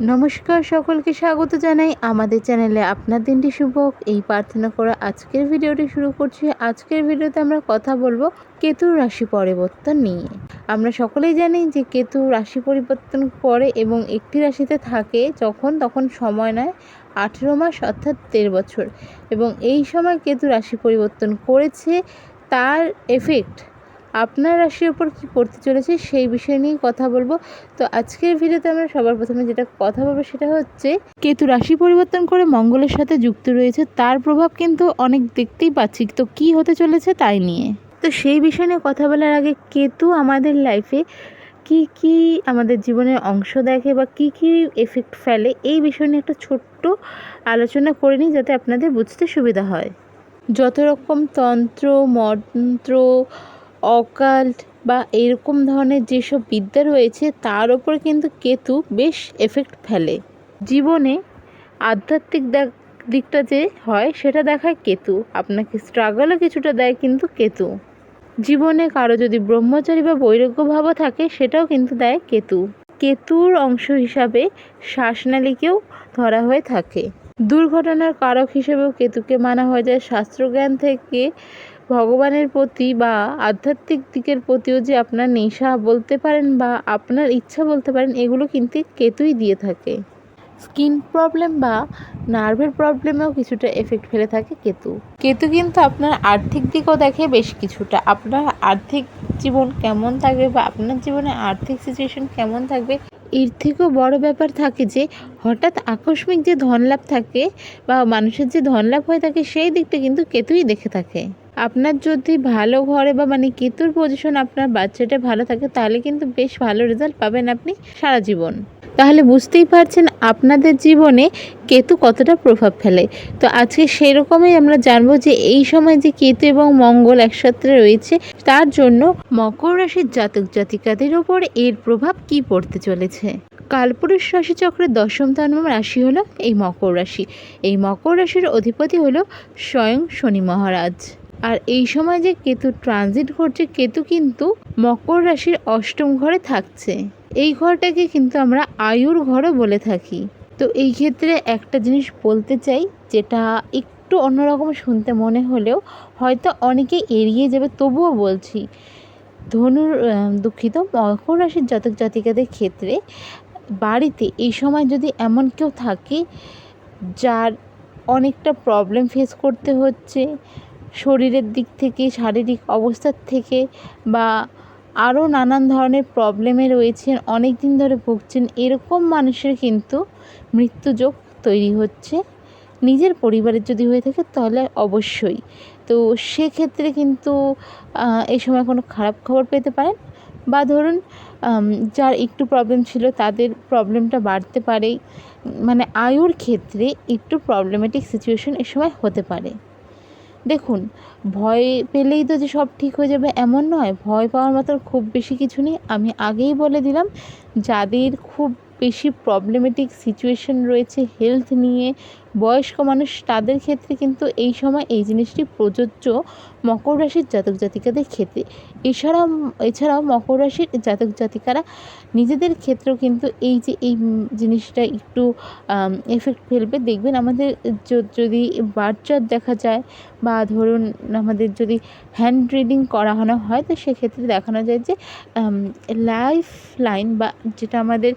নমস্কার সকলকে স্বাগত জানাই আমাদের চ্যানেলে আপনার দিনটি শুভ এই প্রার্থনা করে আজকের ভিডিওটি শুরু করছি। আজকের ভিডিওতে আমরা কথা বলব কেতুর রাশি পরিবর্তন নিয়ে। আমরা সকলেই জানি যে কেতু রাশি পরিবর্তন করে এবং একটি রাশিতে থাকে যখন তখন সময় নেয়, আঠেরো মাস অর্থাৎ দেড় বছর। এবং এই সময় কেতু রাশি পরিবর্তন করেছে, তার এফেক্ট আপনার রাশির ওপর কী পড়তে চলেছে সেই বিষয় নিয়ে কথা বলব। তো আজকের ভিডিওতে আমরা সবার প্রথমে যেটা কথা বলব সেটা হচ্ছে, কেতু রাশি পরিবর্তন করে মঙ্গলের সাথে যুক্ত রয়েছে, তার প্রভাব কিন্তু অনেক দেখতেই পাচ্ছি। তো কি হতে চলেছে তাই নিয়ে? তো সেই বিষয় নিয়ে কথা বলার আগে কেতু আমাদের লাইফে কি কি আমাদের জীবনের অংশ দেখে বা কি কি এফেক্ট ফেলে এই বিষয় নিয়ে একটা ছোট্ট আলোচনা করে নিই যাতে আপনাদের বুঝতে সুবিধা হয়। যত রকম তন্ত্র, মন্ত্র অকাল্ট বা এরকম ধরনের যেসব বিদ্যা রয়েছে, তার ওপর কিন্তু কেতু বেশ এফেক্ট ফেলে। জীবনে আধ্যাত্মিক দিকটা যে হয়, সেটা দেখায় কেতু। আপনাকে স্ট্রাগলও কিছুটা দেয় কিন্তু কেতু। জীবনে কারও যদি ব্রহ্মচারী বা বৈরাগ্য ভাবও থাকে, সেটাও কিন্তু দেয় কেতু। কেতুর অংশ হিসাবে শ্বাসনালীকেও ধরা হয়ে থাকে। দুর্ঘটনার কারক হিসেবেও কেতুকে মানা হয়ে যায়। শাস্ত্রজ্ঞান থেকে ভগবানের প্রতি বা আধ্যাত্মিক দিকের প্রতিও যে আপনার নেশা বলতে পারেন বা আপনার ইচ্ছা বলতে পারেন, এগুলো কিন্তু কেতুই দিয়ে থাকে। স্কিন প্রবলেম বা নার্ভের প্রবলেমেও কিছুটা এফেক্ট ফেলে থাকে কেতু। কেতু কিন্তু আপনার আর্থিক দিকও দেখে বেশ কিছুটা। আপনার আর্থিক জীবন কেমন থাকবে বা আপনার জীবনে আর্থিক সিচুয়েশন কেমন থাকবে এর থেকেও বড় ব্যাপার থাকে যে, হঠাৎ আকস্মিক যে ধনলাভ থাকে বা মানুষের যে ধনলাভ হয়ে থাকে, সেই দিকটা কিন্তু কেতুই দেখে থাকে। আপনার যদি ভালো ঘরে বা মানে কেতুর পজিশন আপনার বাচ্চাটা ভালো থাকে, তাহলে কিন্তু বেশ ভালো রেজাল্ট পাবেন আপনি সারা জীবন। তাহলে বুঝতেই পারছেন আপনাদের জীবনে কেতু কতটা প্রভাব ফেলে। তো আজকে সেরকমই আমরা জানব যে এই সময় যে কেতু এবং মঙ্গল একসাথে রয়েছে, তার জন্য মকর রাশির জাতক জাতিকাদের ওপর এর প্রভাব কি পড়তে চলেছে? কালপুরুষ রাশিচক্রের দশমতম রাশি হলো এই মকর রাশি। এই মকর রাশির অধিপতি হলো স্বয়ং শনি মহারাজ। আর এই সময় যে কেতু ট্রানজিট ঘটছে, কেতু কিন্তু মকর রাশির অষ্টম ঘরে থাকছে। এই ঘরটাকে কিন্তু আমরা আয়ুর ঘরও বলে থাকি। তো এই ক্ষেত্রে একটা জিনিস বলতে চাই, যেটা একটু অন্যরকম শুনতে মনে হলেও হয়তো অনেকে এড়িয়ে যাবে, তবুও বলছি। ধনুর দুঃখিত, মকর রাশির জাতক জাতিকাদের ক্ষেত্রে বাড়িতে এই সময় যদি এমন কেউ থাকে, যার অনেকটা প্রবলেম ফেস করতে হচ্ছে, শরীরের দিক থেকে, শারীরিক অবস্থার থেকে বা আরও নানান ধরনের প্রবলেমে রয়েছেন অনেক দিন ধরে ভুগছেন। এরকম মানুষের কিন্তু মৃত্যুযোগ তৈরি হচ্ছে। নিজের পরিবারের যদি হয়ে থাকে তাহলে অবশ্যই। তো সেক্ষেত্রে কিন্তু এই সময় কোনো খারাপ খবর পেতে পারেন বা ধরুন যার একটু প্রবলেম ছিল তাদের প্রবলেমটা বাড়তে পারে। মানে আয়ুর ক্ষেত্রে একটু প্রবলেমেটিক সিচুয়েশন এ সময় হতে পারে। দেখুন, ভয় পেলেই তো যে সব ঠিক হয়ে যাবে এমন নয়। ভয় পাওয়ার মতো খুব বেশি কিছু নেই। আমি আগেই বলে দিলাম, যাদের খুব বেশি প্রবলেমেটিক সিচুয়েশন রয়েছে হেলথ নিয়ে বয়স্ক মানুষ তাদের ক্ষেত্রে কিন্তু এই সময় এই জিনিসটি প্রযোজ্য মকর রাশির জাতক জাতিকাদের ক্ষেত্রে। এছাড়াও এছাড়াও মকর রাশির জাতক জাতিকারা নিজেদের ক্ষেত্রেও কিন্তু এই যে এই জিনিসটা একটু এফেক্ট ফেলবে। দেখবেন আমাদের যদি বার্চার দেখা যায় বা ধরুন আমাদের যদি হ্যান্ড রিডিং করানো হয়, তো সেক্ষেত্রে দেখানো যায় যে লাইফ লাইন বা যেটা আমাদের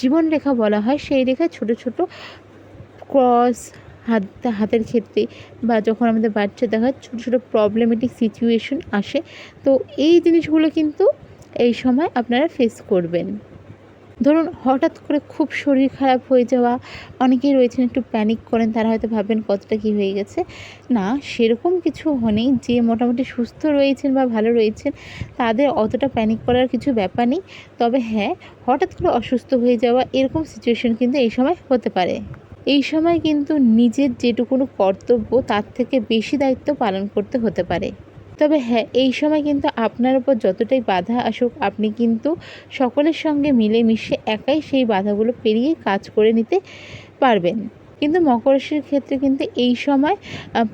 জীবনরেখা বলা হয়, সেই রেখায় ছোট ছোট ক্রস, হাত, হাতের ক্ষেত্রে বা যখন আমাদের বাচ্চা দেখা ছোটো ছোটো প্রবলেমেটিক সিচুয়েশন আসে, তো এই জিনিসগুলো কিন্তু এই সময় আপনারা ফেস করবেন। ধরুন, হঠাৎ করে খুব শরীর খারাপ হয়ে যাওয়া, অনেকেই রয়েছেন একটু প্যানিক করেন, তারা হয়তো ভাববেন কতটা কী হয়ে গেছে। না, সেরকম কিছু নেই যে মোটামুটি সুস্থ রয়েছেন বা ভালো রয়েছেন, তাদের অতটা প্যানিক করার কিছু ব্যাপার নেই। তবে হ্যাঁ হঠাৎ করে অসুস্থ হয়ে যাওয়া, এরকম সিচুয়েশন কিন্তু এই সময় হতে পারে। এই সময় কিন্তু নিজের যেটুকুনো কর্তব্য, তার থেকে বেশি দায়িত্ব পালন করতে হতে পারে। তবে হ্যাঁ এই সময় কিন্তু আপনার ওপর যতটাই বাধা আসুক, আপনি কিন্তু সকলের সঙ্গে মিলেমিশে একাই সেই বাধাগুলো পেরিয়ে কাজ করে নিতে পারবেন। কিন্তু মকর রাশির ক্ষেত্রে কিন্তু এই সময়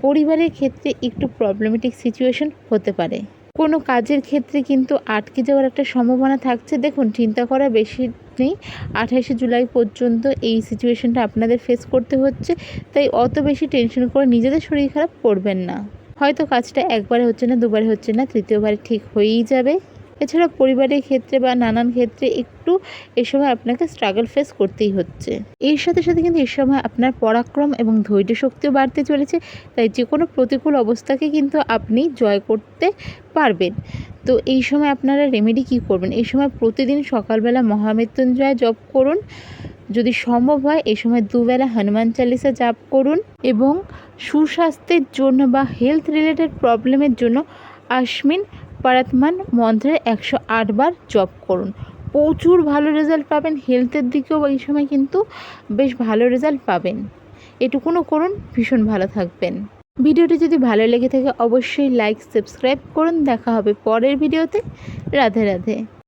পরিবারের ক্ষেত্রে একটু প্রবলেমেটিক সিচুয়েশন হতে পারে। কোনো কাজের ক্ষেত্রে কিন্তু আটকে যাওয়ার একটা সম্ভাবনা থাকছে। দেখুন, চিন্তা করা বেশি নেই। আঠাশে জুলাই পর্যন্ত এই সিচুয়েশনটা আপনাদের ফেস করতে হচ্ছে। তাই অত বেশি টেনশন করে নিজেদের শরীর খারাপ করবেন না। হয়তো কাজটা একবারে হচ্ছে না, দুবারে হচ্ছে না, তৃতীয়বারে ঠিক হয়েই যাবে। এছাড়া পরিবারের ক্ষেত্রে বা নানান ক্ষেত্রে একটু এ সময় আপনাকে স্ট্রাগল ফেস করতেই হচ্ছে। এর সাথে সাথে কিন্তু এ সময় আপনার পরাক্রম এবং ধৈর্য শক্তিও বাড়তে চলেছে, তাই যে কোনো প্রতিকূল অবস্থাকে কিন্তু আপনি জয় করতে পারবেন। তো এই সময় আপনারা রেমেডি কী করবেন? এই সময় প্রতিদিন সকালবেলা মহামৃত্যুঞ্জয় জপ করুন। যদি সম্ভব হয় এই সময় দুবেলা হনুমান চালিসা জাপ করুন এবং সুস্বাস্থ্যের জন্য বা হেলথ রিলেটেড প্রবলেমের জন্য আশ্মিন পারাতমান মন্ত্রের একশো আটবার জপ করুন। প্রচুর ভালো রেজাল্ট পাবেন হেলথের দিকেও এই সময় কিন্তু বেশ ভালো রেজাল্ট পাবেন। এটুকুনও করুন, ভীষণ ভালো থাকবেন। ভিডিওটি যদি ভালো লেগে থাকে, অবশ্যই লাইক সাবস্ক্রাইব করুন। দেখা হবে পরের ভিডিওতে। রাধে রাধে।